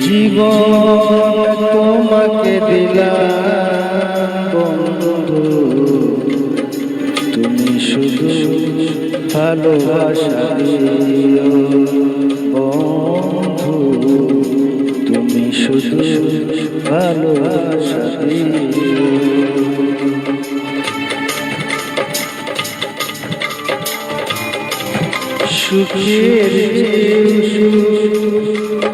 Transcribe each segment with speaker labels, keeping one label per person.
Speaker 1: জীবন তোমাকে দিলাম বন্ধু। তুমি শুধু ভালোবাসা দিও বন্ধু। তুমি শুধু ভালোবাসা সুখের সুখ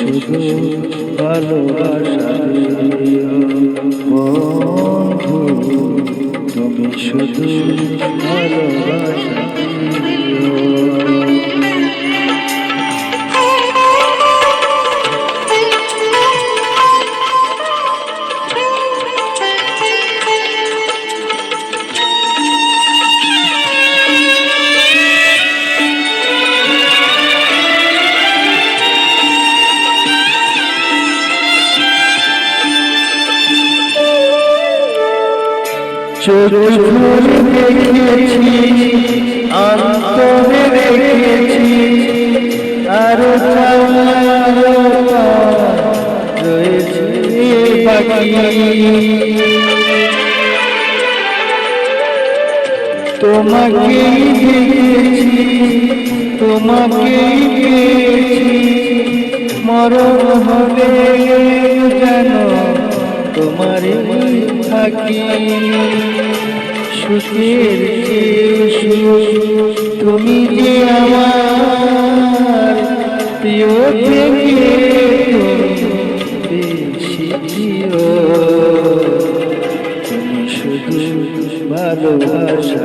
Speaker 1: শুধু ভালোবাসা বন্ধু তুমি শুধু ভালোবাসা চোখ দেখেছি অন্তরে রেখেছি তোমাকেই দেখেছি তোমাকেই পেয়েছি। মরণ হলে যেন তোমারই থাকি। সুখের তুমি যে আমার প্রিয় থেকে শুধু ভালোবাসা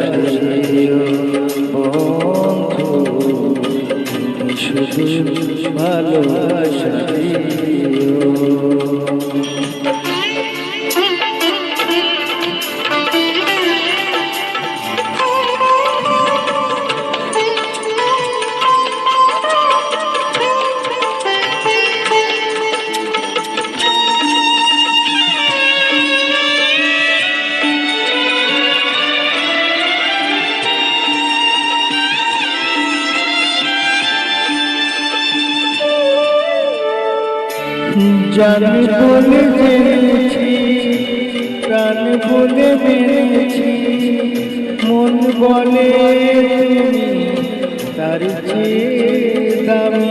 Speaker 1: শুধু ভালোবাসা জানি বলে জেনেছি, প্রাণ বলে মেনেছি মন বলে তুমি তার দামি।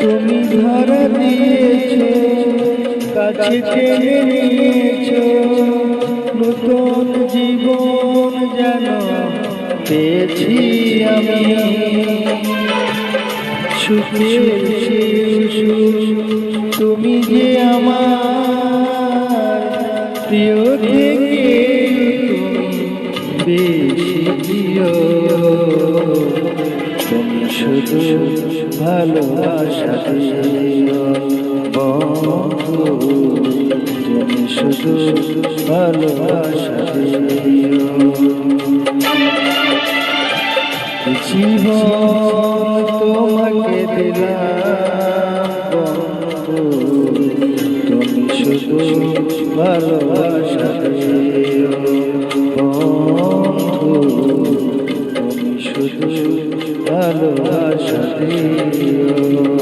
Speaker 1: তুমি ধরা দিয়েছ, কাছে টেনে নিয়েছ। নতুন জীবন যেন পেয়েছি আমি। তুমি যে আমার প্রিয় থেকে বেশি তুমি শুধু ভালোবাসা তুমি শুধু ভালোবাসা দিও। জীবন তোমাকে দিলাম তুমি শুধু ভালোবাসা বন্ধু তুমি শুধু ভালোবাসা দিও।